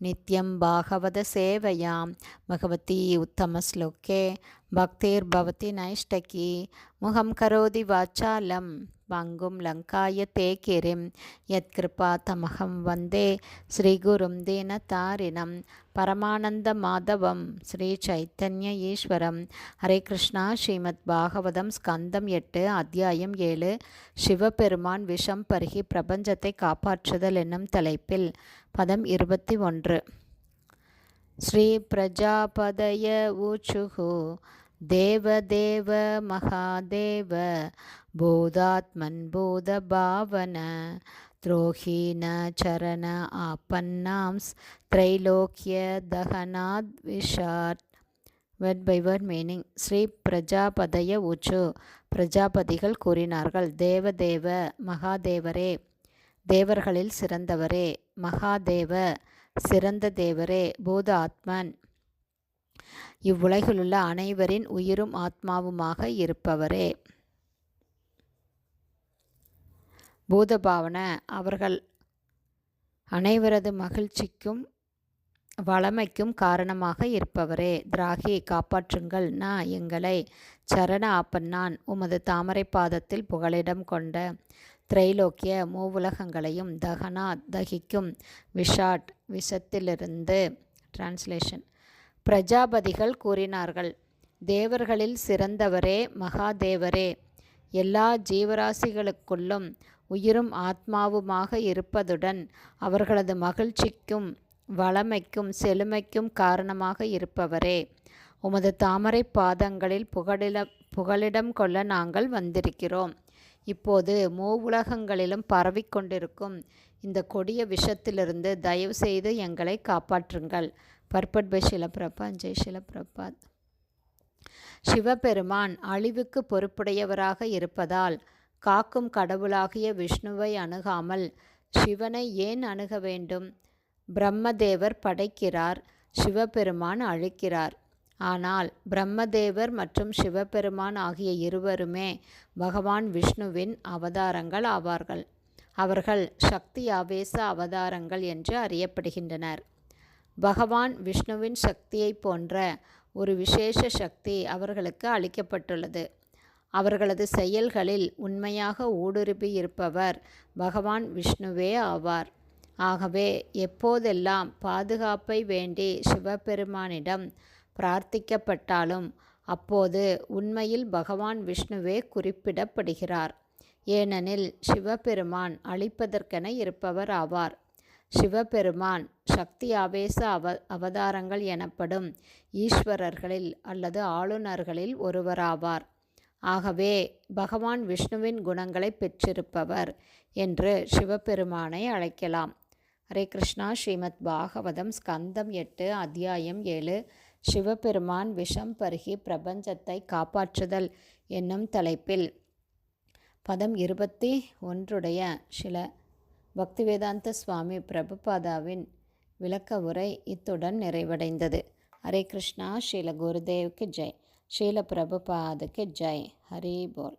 நித்யம் பாகவத சேவையாம். பகவதி உத்தமஸ்லோக்கே பக்தேர் பவதி நைஷ்டகி. முகம் கரோதி வாச்சாலம். பங்கும் லங்காய தேக்கிரிம். கிரிம் யத்கிருபா தமகம் வந்தே. ஸ்ரீகுரும் தீனதாரிணம் பரமானந்த மாதவம். ஸ்ரீ சைத்தன்ய ஈஸ்வரம். ஹரே கிருஷ்ணா. ஸ்ரீமத் பாகவதம் ஸ்கந்தம் எட்டு அத்தியாயம் ஏழு. சிவபெருமான் விஷம் பருகி பிரபஞ்சத்தை காப்பாற்றுதல் என்னும் தலைப்பில் பதம் இருபத்தி ஒன்று. ஸ்ரீ பிரஜாபதய ஊச்சுகு தேவதேவ மகாதேவ பூதாத்மன் பூத பாவன துரோகீன சரண ஆபன்னாம்ஸ் திரைலோக்கிய தகனாத் Vishad word by word meaning Shri பிரஜாபதய உச்சு பிரஜாபதிகள் கூறினார்கள் தேவதேவ மகாதேவரே. தேவர்களில் சிறந்தவரே மகாதேவ சிறந்த தேவரே பூத ஆத்மன். இவ்வுலகிலுள்ள அனைவரின் உயிரும் ஆத்மாவுமாக இருப்பவரே. பூதபாவன அவர்கள் அனைவரது மகிழ்ச்சிக்கும் வளமைக்கும் காரணமாக இருப்பவரே. திராகி காப்பாற்றுங்கள் நா எங்களை சரண ஆப்பன்னான் உமது தாமரை பாதத்தில் புகலிடம் கொண்ட திரைலோக்கிய மூவுலகங்களையும் தகனா தகிக்கும் விஷாட் விஷத்திலிருந்து டிரான்ஸ்லேஷன் பிரஜாபதிகள் கூறினார்கள் தேவர்களில் சிறந்தவரே மகாதேவரே. எல்லா ஜீவராசிகளுக்குள்ளும் உயிரும் ஆத்மாவுமாக இருப்பதுடன் அவர்களது மகிழ்ச்சிக்கும் வளமைக்கும் செழுமைக்கும் காரணமாக இருப்பவரே. உமது தாமரை பாதங்களில் புகழிட புகலிடம் கொள்ள நாங்கள் வந்திருக்கிறோம். இப்போது மூவுலகங்களிலும் பரவிக்கொண்டிருக்கும் இந்த கொடிய விஷத்திலிருந்து தயவு செய்து எங்களை காப்பாற்றுங்கள். பர்பட் பை ஷிலப்பிரபா ஜெய் ஷிலப்பிரபாத் சிவபெருமான் அழிவுக்கு பொறுப்புடையவராக இருப்பதால் காக்கும் கடவுளாகிய விஷ்ணுவை அணுகாமல் சிவனை ஏன் அணுக வேண்டும்? பிரம்மதேவர் படைக்கிறார் சிவபெருமான் அழிக்கிறார். ஆனால் பிரம்மதேவர் மற்றும் சிவபெருமான் ஆகிய இருவருமே பகவான் விஷ்ணுவின் அவதாரங்கள் ஆவார்கள். அவர்கள் சக்தி ஆவேச அவதாரங்கள் என்று அறியப்படுகின்றனர். பகவான் விஷ்ணுவின் சக்தியை போன்ற ஒரு விசேஷ சக்தி அவர்களுக்கு அளிக்கப்பட்டுள்ளது. அவர்களது செயல்களில் உண்மையாக ஊடுருவி இருப்பவர் பகவான் விஷ்ணுவே ஆவார். ஆகவே எப்போதெல்லாம் பாதுகாப்பை வேண்டி சிவபெருமானிடம் பிரார்த்திக்கப்பட்டாலும் அப்போது உண்மையில் பகவான் விஷ்ணுவே குறிப்பிடப்படுகிறார். ஏனெனில் சிவபெருமான் அழிப்பதற்கென இருப்பவர் ஆவார். சிவபெருமான் சக்தி ஆவேச அவ அவதாரங்கள் எனப்படும் ஈஸ்வரர்களில் அல்லது ஆளுநர்களில் ஒருவராவார். ஆகவே பகவான் விஷ்ணுவின் குணங்களை பெற்றிருப்பவர் என்று சிவபெருமானை அழைக்கலாம். ஹரே கிருஷ்ணா. ஸ்ரீமத் பாகவதம் ஸ்கந்தம் எட்டு அத்தியாயம் ஏழு சிவபெருமான் விஷம் பருகி பிரபஞ்சத்தை காப்பாற்றுதல் என்னும் தலைப்பில் பதம் இருபத்தி ஒன்றுடைய சில பக்திவேதாந்த சுவாமி பிரபுபாதாவின் விளக்க உரை இத்துடன் நிறைவடைந்தது. ஹரே கிருஷ்ணா. ஸ்ரீல குருதேவுக்கு ஜெய். ஸ்ரீல பிரபுபாதுக்கு ஜெய். ஹரி போல்.